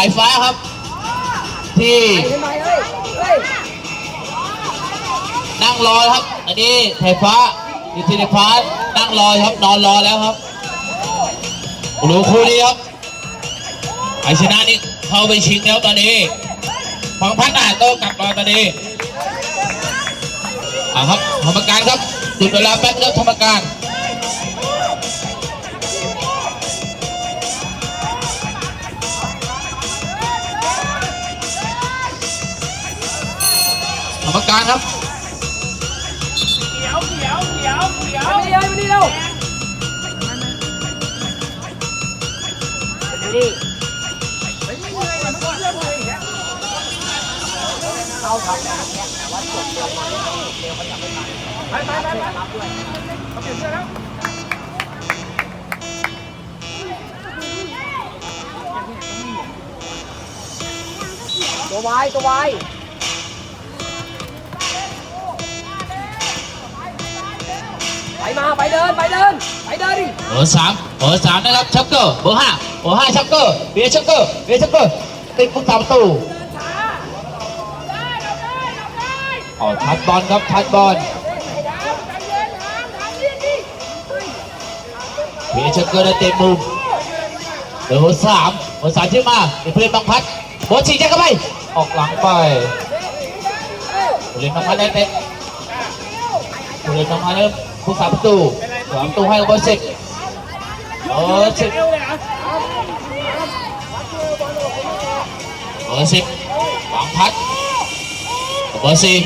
สายฟ้าครับ ที่ไปขึ้นไปเฮ้ยเฮ้ยนั่งรอครับ อันนี้สายฟ้าอยู่ที่สายฟ้านั่งรอครับ นอนรอแล้วครับดูคู่นี้ครับไอชนะนี่เข้าไปชิงแล้วตอนนี้ฟังพัฒนาโต้กลับมาตอนนี้อ่าครับกรรมการครับจุดเวลาแป๊บครับกรรมการ การครับมานี่เลยมานี่เร็วดูดิเอาครับแต่ว่าจบเร็วเร็วเขาจะไม่ไปไปไปไปรับด้วยเขาเปลี่ยนเสื้อแล้วตัววายตัววาย มาไปเดินไปเดินไปเดินดิเบอร์สามเบอร์สามนะครับชักเกอร์เบอร์ห้าเบอร์ห้าชักเกอร์เบียร์ชักเกอร์เบียร์ชักเกอร์ติดผู้สามประตูอ๋อทัดบอลครับทัดบอลเบียร์ชักเกอร์ได้เต็มมุมเบอร์สามเบอร์สามที่มาเป็นผู้เล่นบังพัดเบอร์สี่แจ็คเข้าไปออกหลังไปผู้เล่นบังพัดได้เต็มผู้เล่นบังพัดได้ ผู้สามประตูสามประตูให้กับเบอร์สิบเบอร์สิบเบอร์สิบหวังพัดเบอร์สี่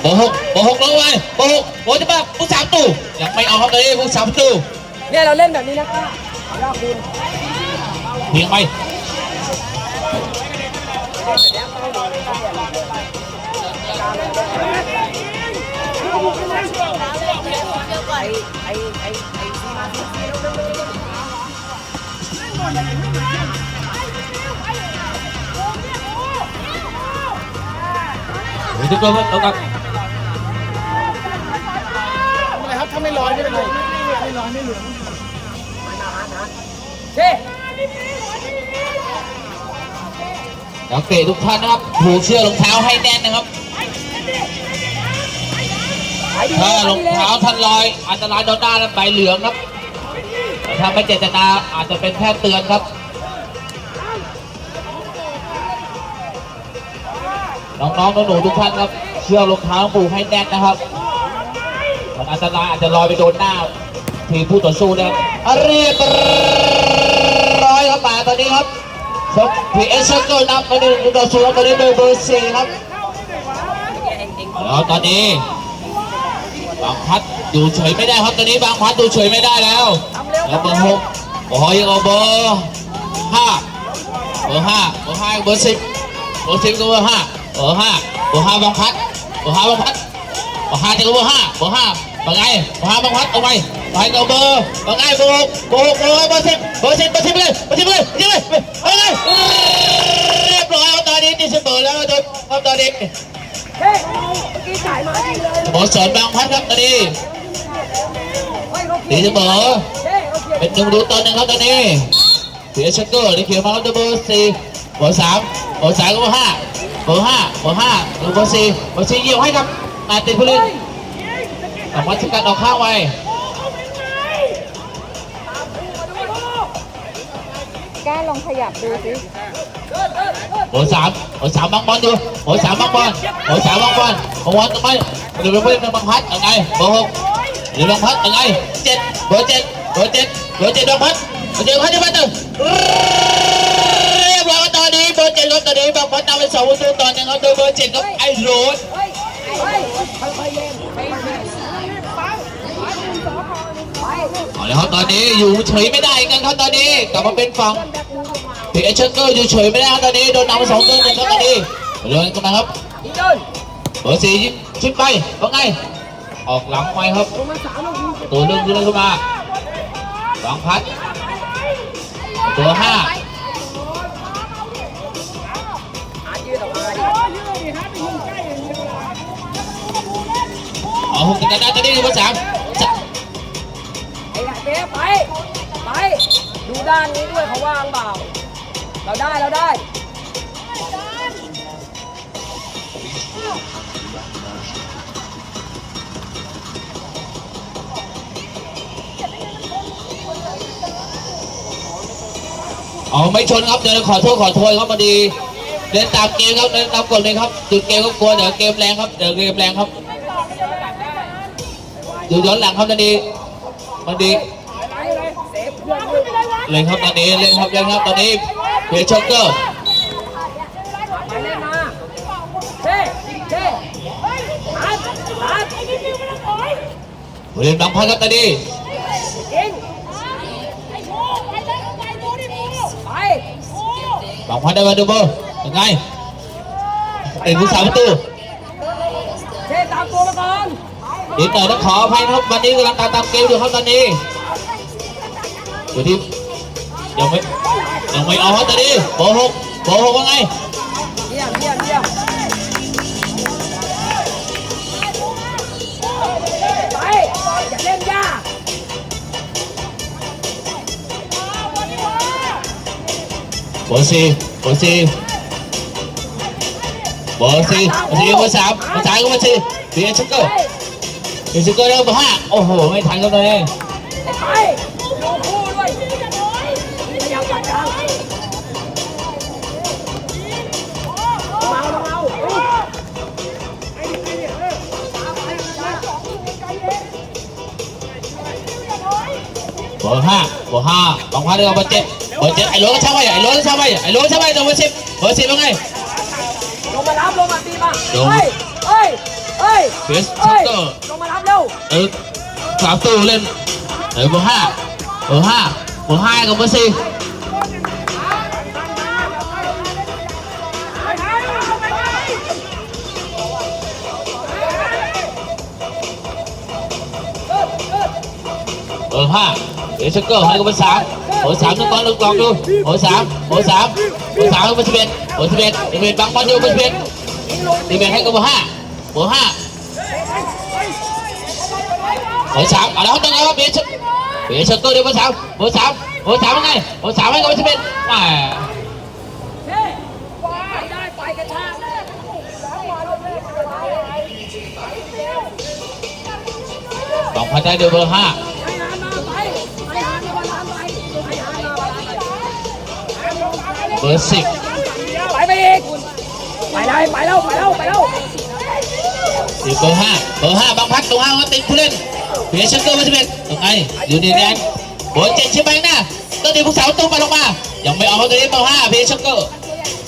เบอร์หกเบอร์หกลงไปเบอร์หกโอ้จะมาผู้สามตู้ยังไม่เอาครับเลยผู้สามตู้เนี่ยเราเล่นแบบนี้นะคะยอดคุณเพียงไปไอ้ไอ้ไอ้ไอ้ ที่มาที่นี่เร็วเร็วเร็วเดี๋ยวจะเกิดแล้วครับอะไรครับถ้าไม่ลอยไม่เป็นไรไม่ลอยไม่เหลืองเช่นักเตะทุกท่านนะครับผูกเชือกรองเท้าให้แน่นนะครับ ถ้ารองเท้าท่านลอย อันตรายโดนหน้านั้นใบเหลืองครับถ้าไม่เจตนาอาจจะเป็นแค่เตือนครับน้องๆน้องหนูทุกท่านครับ เชื่อรองเท้าผูให้แน่นนะครับมันอันตรายอาจจะลอยไปโดนหน้า ทีผู้ต่อสู้นะครับอะเรียบร้อยครับมาตอนนี้ครับครับพีเอสเกิลนำมาหนึ่งต่อศูนย์ตอนนี้เบอร์สี่ครับ แล้วตอนนี้บางพัดดูเฉยไม่ได้ครับตอนนี้บางพัดดูเฉยไม่ได้แล้วแล้วเบอร์หกโอ้ยเอาเบอร์ห้าเบอร์ห้าเบอร์ห้าเบอร์สิบเบอร์สิบก็เบอร์ห้าเบอร์ห้าเบอร์ห้าบางพัดเบอร์ห้าบางพัดเบอร์ห้าจะก็เบอร์ห้าเบอร์ห้าบางไงเบอร์ห้าบางพัดเอาไปไปกับเบอร์บางไงเบอร์หกเบอร์หกเบอร์เบอร์สิบเบอร์สิบเบอร์สิบเลยเบอร์สิบเลยสิบเลยเฮ้ยเรียบร้อยครับตอนนี้ที่เสมอแล้วครับตอนนี้ เช่เมื่อกี้จ่ายมาดีเลยโมสรบางพัดครับตอนนี้เฮ้ยเขาตีเสมอเช่เขาเขียนเป็นหนึ่งดูตอนหนึ่งครับตอนนี้เสียชักเกอร์ที่เขียนมาครับเบอร์สี่เบอร์สามเบอร์สามก็เบอร์ห้าเบอร์ห้าเบอร์ห้าเบอร์สี่เบอร์สี่เยี่ยวให้กับอาติดผู้เล่นสามารถสกัดออกข้างไว้ ก้าลองขยับดูสิเบอร์สามเบอร์สามบังบอลดูเบอร์สามบังบอลเบอร์สามบังบอลบังบอลทำไมเดี๋ยวเป็นผู้เล่นเป็นบังพัดยังไงเบอร์หกเดี๋ยวบังพัดยังไงเจ็ดเบอร์เจ็ดเบอร์เจ็ดเบอร์เจ็ดบังพัดเบอร์เจ็ดบังพัดจะมาตึงเรียบร้อยตอนนี้เบอร์เจ็ดครับตอนนี้บังพัดนำไปสองประตูต่อหนึ่งครับโดยเบอร์เจ็ดครับไอ้โรด เอาเลยครับตอนนี้อยู่เฉยไม่ได้กันครับตอนนี้กลับมาเป็นฝั่งพีเอชเชอร์อยู่เฉยไม่ได้ครับตอนนี้โดนนำไปสองตัวหนึ่งครับตอนนี้เรื่องกันมาครับเดินเบอร์สี่ชิดไปว่าไง ออกหลังไปครับ ตัวเรื่องขึ้นขึ้นมาหวังพัด ตัวห้าหายืดออกมาดิเอาหกกันได้ตอนนี้เบอร์สาม ไปไป ไป ดูด้านนี้ด้วยเขาว่างเปล่า เราได้เราได้ อ๋อไม่ชนครับเดี๋ยวขอโทษขอโทษครับพอดีเล่นตามเกมครับเล่นตามกฎเลยครับจุดเกมก็กลัวเดี๋ยวเกมแรงครับเดี๋ยวเกมแรงครับดูย้อนหลังครับตอนนี้พอดี เล่นครับตอนนี้เล่นครับเล่นครับตอนนี้เพชช็อกเกอร์ไปเล่นมาเช่เช่อัดอัดเล่นบางพันครับตอนนี้ยิงไปบางพันได้มาดูโบยังไงเอ็นผู้สามประตูเช่ตามตัวมาก่อนเดี๋ยวเต๋อต้องขออภัยครับวันนี้กำลังตามเกมอยู่ครับตอนนี้อยู่ที่ ยังไม่ยังไม่ออกครับตอนนี้โบหกโบหกว่าไงเยี่ยมเยี่ยมเยี่ยมไปอย่าเล่นยากโบสี่โบสี่โบสี่โบสี่เบอร์สามเบอร์สามก็เบอร์สี่เบียร์ช็อกเกอร์เบียร์ช็อกเกอร์ได้เบอร์ห้าโอ้โหไม่ทันครันนี้ไป อร์ห้าเบอร์ห้าบางพันได้เบอร์เจ็ดเบอร์เจ็ดไอ้โรถก็ช่างไว้ไอ้โรถก็ช่างไว้ไอ้โรถก็ช่างไว้ตัวเบอร์สิบเบอร์สิบว่าไงลงมารับลงมาตีมาลงเฮ้ยเฮ้ยเฮ้ยเฟสเฮ้ยเตอร์ลงมารับเร็วเออสามตู้เล่นเออเบอร์ห้าเบอร์ห้าเบอร์ห้ากับเบอร์สี่เบอร์ห้าเดี๋ยวช็อกเกอร์ให้กับเบอร์สามเบอร์สามต้องตอนลองลองดูเบอร์สามเบอร์สามเบอร์สามกับเบอร์สิบเอ็ดเบอร์สิบเอ็ดสิบเอ็ดบางบอลอยู่เบอร์สิบเอ็ดสิบเอ็ดให้กับเบอร์ห้าเบอร์ห้าเบอร์สามเอาแล้วต้องเอาครับเบอร์เบอร์ช็อกเกอร์เดี๋ยวเบอร์สามเบอร์สามเบอร์สามว่าไงเบอร์สามให้กับเบอร์สิบเอ็ดแหม่เฮ้ยไปได้ไปกระชากสองพันได้เดี๋ยวเบอร์ห้า เบอร์สิบไปไปอีกไปได้ไปแล้วไปแล้วไปแล้วสิบเบอร์ห้าเบอร์ห้าบางพัดตรงห้างก็ติดผู้เล่นเบอร์ช็อกเกอร์เบอร์สิบเอ็ดตรงไงอยู่ในแดนเบอร์เจ็ดใช่ไหมนะต้นดีผู้สาวตุ้มไปลงมา ยังไม่เอาเขาตัวนี้เบอร์ห้าเบอร์ช็อกเกอร์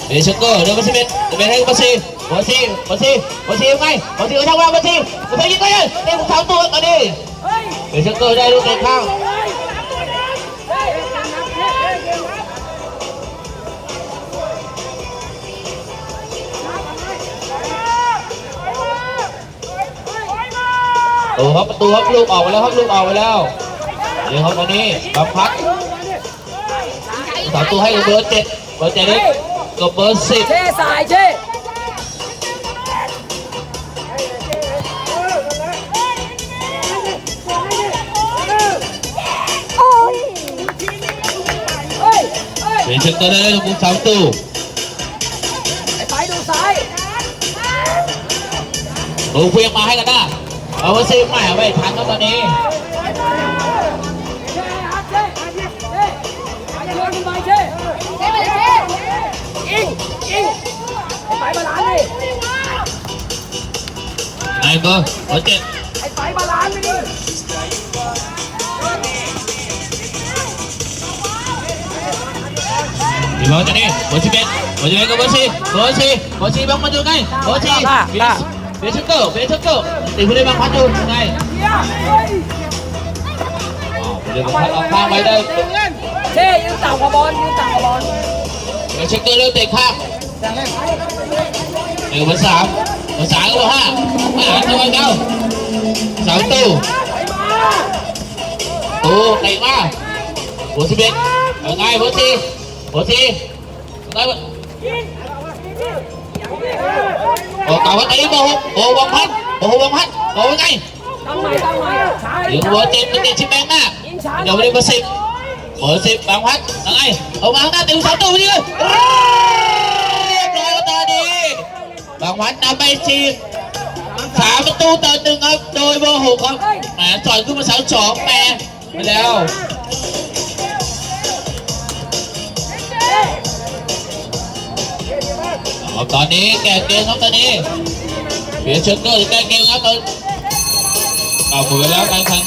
เบอร์ช็อกเกอร์เดี๋ยวเบอร์สิบเอ็ดสิบเอ็ดให้กับเบอร์สี่เบอร์สี่เบอร์สี่เบอร์สี่ยังไงเบอร์สี่ก็ช่างว่าเบอร์สี่เบอร์สี่ยิงไปเลยเด็กผู้สาวตัวตอนนี้เฮ้ยเบอร์ช็อกเกอร์ได้ลูกเตะข้าง โอ้ครับประตูครับลูกออกไปแล้วครับลูกออกไปแล้วเดี๋ยวครับตอนนี้บางพัดสามตัวให้กับเบอร์เจ็ดเบอร์เจ็ดนี่กับเบอร์สิบเช่สายเช่โอ้ยเฮ้ยเฮ้ยเป็นเชิงตัวได้ลูกสามตู้ไอ้ไปดูซ้ายลูกเพียงมาให้กันหน้า เอาเบอร์สิบไม่ไม่ทันครับตอนนี้เช่ฮัทเช่เช่ไปโยนไปเช่เช่ไปเช่ยิงยิงไอ้ไปบาลานดิไงเบอร์เบอร์เจ็ดไอ้ไปบาลานไปดิดีบอลตอนนี้เบอร์สิบเอ็ดเบอร์สิบเอ็ดกับเบอร์สี่เบอร์สี่เบอร์สี่บางพัดอยู่ไงเบอร์สี่เบียร์เบียร์เชคเกอร์เบียร์เชคเกอร์ ตีผู้เล่นบางพัดอยู่ไงเฮียเฮ้ยอ๋อผู้เล่นบางพัดออกข้างไปได้เช่ยืนต่ำกว่าบอลยืนต่ำกว่าบอลเบียร์เชคเกอร์เร็วเตะข้างเดี๋ยวเบอร์สามเบอร์สามกับเบอร์ห้าไม่หันตัวเก้าสามตู้ไปมาตู้เตะมาเบอร์สิบเอ็ดยังไงเบอร์สี่เบอร์สี่ยังไงเบอร์โอ้เก่าวันนี้เบอร์หกโอ้วังพัด โอ้วังพัดโอ้ยังไงตั้งใหม่ตั้งใหม่ช้าเดี๋ยวเบอร์เจ็ดเบอร์เจ็ดชิมแบงหน้ายิงช้าเดี๋ยวไปเบอร์สิบเบอร์สิบบางพัดยังไงเอาวางหน้าติวสามตัวไปเลยเรียบร้อยครับตอนนี้บางพัดนำไปสี่สามประตูต่อหนึ่งครับโดยเบอร์หกครับแหมสอนขึ้นมาสามสองแหมไปแล้วเอาตอนนี้แก่เกมครับตอนนี้ เดี๋ยวเชิงเกอร์หรือแก้เกมครับตอนเอาหมดเวลาการแข่ง